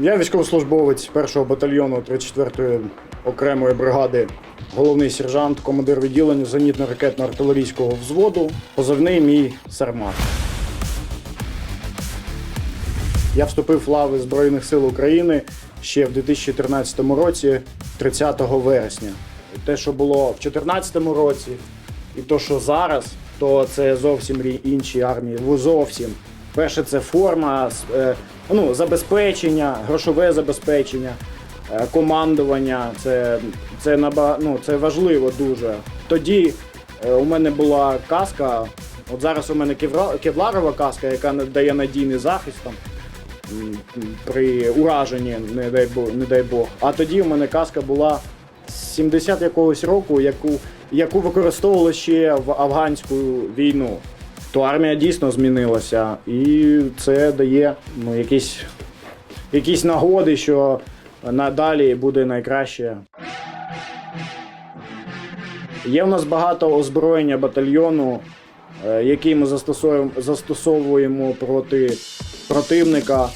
Я військовослужбовець 1-го батальйону 34-ї окремої бригади, головний сержант, командир відділення зенітно-ракетно-артилерійського взводу, позивний мій Сармат. Я вступив в лави Збройних сил України ще в 2014 році, 30 вересня. Те, що було в 2014 році, і то, що зараз, то це зовсім інші армії. Зовсім. Перше, це форма, е, ну, забезпечення, грошове забезпечення, е, командування. Це, це, наба, ну, це важливо дуже. Тоді е, у мене була каска. От зараз у мене кевларова каска, яка дає надійний захист там, при ураженні, не дай Бог, не дай Бог. А тоді у мене каска була з 70 якогось року, яку, яку використовували ще в афганську війну. То армія дійсно змінилася, і це дає ну, якісь, якісь нагоди, що надалі буде найкраще. Є в нас багато озброєння батальйону, е, який ми застосовуємо, проти противника.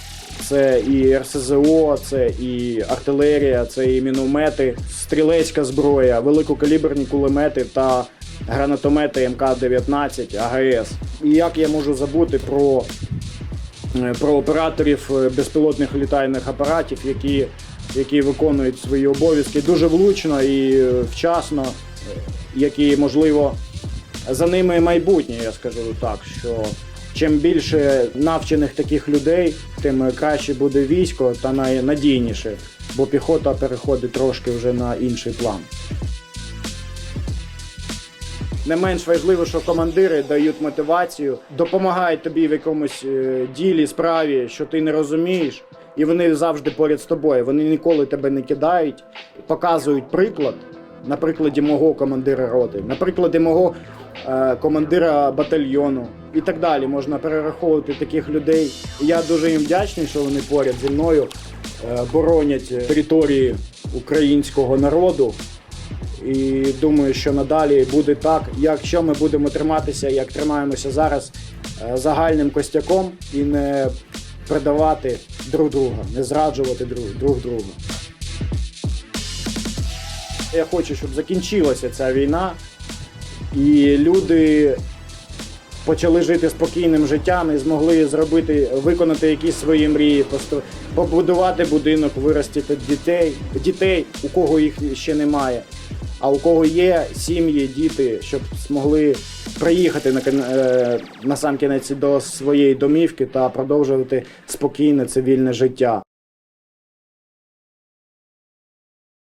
Це і РСЗО, це і артилерія, це і міномети, стрілецька зброя, великокаліберні кулемети та гранатомети МК-19 АГС. І як я можу забути про, е, про операторів е, безпілотних літальних апаратів, які, які виконують свої обов'язки дуже влучно і е, вчасно, які можливо за ними майбутнє, я скажу так, що чим більше навчених таких людей, тим краще буде військо та найнадійніше, бо піхота переходить трошки вже на інший план. Не менш важливо, що командири дають мотивацію, допомагають тобі в якомусь е, ділі, справі, що ти не розумієш, і вони завжди поряд з тобою. Вони ніколи тебе не кидають, показують приклад. На прикладі мого командира роти, на прикладі мого е, командира батальйону і так далі. Можна перераховувати таких людей. Я дуже їм вдячний, що вони поряд зі мною е, боронять території українського народу. І думаю, що надалі буде так, якщо ми будемо триматися, як тримаємося зараз, е, загальним костяком і не предавати друг друга, не зраджувати друг, друг друга. Я хочу, щоб закінчилася ця війна, і люди почали жити спокійним життям і змогли зробити, виконати якісь свої мрії, побудувати будинок, виростити дітей, дітей, у кого їх ще немає. А у кого є сім'ї, діти, щоб змогли приїхати на, е, на сам кінець до своєї домівки та продовжувати спокійне цивільне життя.